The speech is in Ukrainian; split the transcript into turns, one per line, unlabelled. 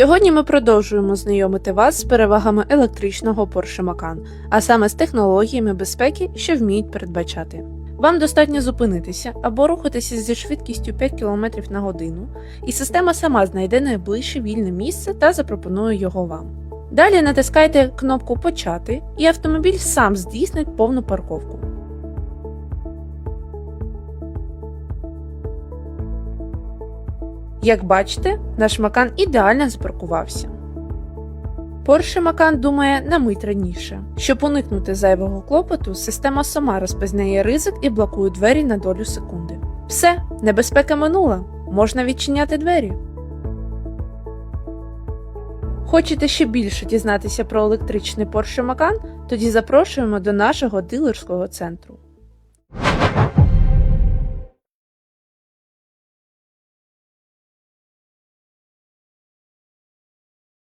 Сьогодні ми продовжуємо знайомити вас з перевагами електричного Porsche Macan, а саме з технологіями безпеки, що вміють передбачати. Вам достатньо зупинитися або рухатися зі швидкістю 5 км на годину, і система сама знайде найближче вільне місце та запропонує його вам. Далі натискайте кнопку Почати, і автомобіль сам здійснить повну парковку. Як бачите, наш Макан ідеально запаркувався. Porsche Macan думає на мить раніше. Щоб уникнути зайвого клопоту, система сама розпізнає ризик і блокує двері на долю секунди. Все, небезпека минула, можна відчиняти двері. Хочете ще більше дізнатися про електричний Porsche Macan? Тоді запрошуємо до нашого дилерського центру.